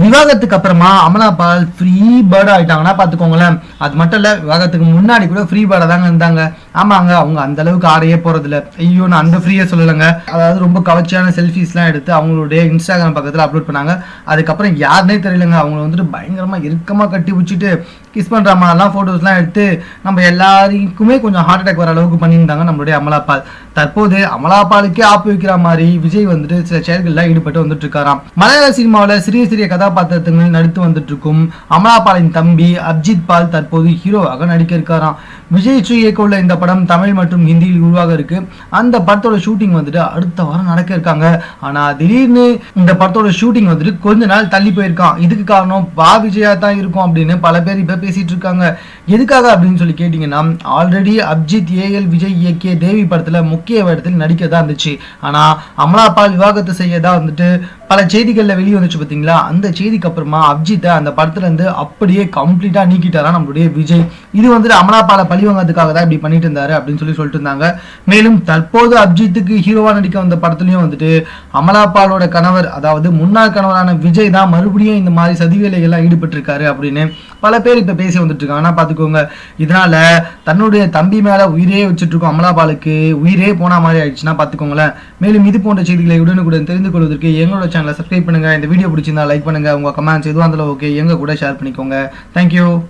விவாகத்துக்கு அப்புறமா அமலா பால் ஃப்ரீ பேர்டாக ஆயிட்டாங்கன்னா பார்த்துக்கோங்களேன். அது மட்டும் இல்லை விவாகத்துக்கு முன்னாடி கூட ஃப்ரீ பேர்டாக தாங்க இருந்தாங்க. ஆமாங்க அவங்க அந்த அளவுக்கு ஆடையே போறது இல்ல ஐயோ நான் அந்த ஃப்ரீயா சொல்லலைங்க. அதாவது ரொம்ப கவர்ச்சியான செல்ஃபிஸ்லாம் எடுத்து அவங்களுடைய இன்ஸ்டாகிராம் பக்கத்துல அப்லோட் பண்ணாங்க. அதுக்கப்புறம் யாருனே தெரியலங்க. அவங்கள வந்துட்டு பயங்கரமா இறுக்கமா கட்டி பிடிச்சிட்டு கிஸ் பண்ற மாதிரிலாம் போட்டோஸ்லாம் எடுத்து நம்ம எல்லாருக்குமே கொஞ்சம் ஹார்ட் அட்டாக் வர அளவுக்கு பண்ணியிருந்தாங்க நம்மளுடைய அமலா பால் தற்போது அமலாபாலுக்கே ஆப்பு வைக்கிற மாதிரி விஜய் வந்துட்டு சில செயல்களில் ஈடுபட்டு வந்துட்டு இருக்காராம் மலையாள சினிமாவில் சிறிய சிறிய கதாபாத்திரங்கள் நடித்து வந்துட்டு இருக்கும் அமலாபாலின் தம்பி அப்ஜித் பால் தற்போது ஹீரோவாக நடிக்க இருக்காராம். விஜய் ஸ்ரீ இயக்க உள்ள இந்த படம் தமிழ் மற்றும் ஹிந்தியில் உருவாக இருக்கு. அந்த படத்தோட ஷூட்டிங் வந்துட்டு அடுத்த வாரம் நடக்க இருக்காங்க. ஆனா திடீர்னு இந்த படத்தோட ஷூட்டிங் வந்துட்டு கொஞ்ச நாள் தள்ளி போயிருக்கான். இதுக்கு காரணம் பா விஜயா தான் இருக்கும் அப்படின்னு பல பேர் இப்ப பேசிட்டு இருக்காங்க. எதுக்காக அப்படின்னு சொல்லி கேட்டீங்கன்னா ஆல்ரெடி அப்ஜித் ஏஎல் விஜய் இயக்கிய தேவி படத்துல முக்கிய வேடத்தில் நடிக்க தான் இருந்துச்சு. ஆனா அமலா பால் செய்ய தான் வந்துட்டு பல செய்திகளில் வெளியே வந்துச்சு பார்த்தீங்களா அந்த செய்திக்கு அப்புறமா அப்ஜித்தை அந்த படத்துல இருந்து அப்படியே கம்ப்ளீட்டாக நீக்கிட்டாரா நம்மளுடைய விஜய். இது வந்துட்டு அமலா பழிவாங்கிறதுக்காக தான் இப்படி பண்ணிட்டு இருந்தாரு அப்படின்னு சொல்லி சொல்லிட்டு இருந்தாங்க. மேலும் தற்போது அப்ஜித்துக்கு ஹீரோவா நடிக்க வந்த படத்துலையும் வந்துட்டு அமலாபாலோட கணவர் அதாவது முன்னாள் கணவரான விஜய் தான் மறுபடியும் இந்த மாதிரி சதிவேலைகள்லாம் ஈடுபட்டிருக்காரு அப்படின்னு பல பேர் இப்போ பேசி வந்துட்டு இருக்காங்க ஆனா பார்த்துக்கோங்க இதனால தன்னுடைய தம்பி மேல உயிரே வச்சுட்டு இருக்கோம் அமலாபாலுக்கு. உயிரே போன மாதிரி ஆயிடுச்சுன்னா பார்த்துக்கோங்களேன் மேலும் இது போன்ற செய்திகளை உடனுக்குடன் தெரிந்து கொள்வதற்கு எங்களோட சேனல் சப்ஸ்கிரைப் பண்ணுங்கள் இந்த வீடியோ பிடிச்சிருந்தா லைக் பண்ணுங்க. உங்க கமெண்ட்ஸ் எதுவும் அதில் ஓகே எங்க கூட ஷேர் பண்ணிக்கோங்க. தேங்க்யூ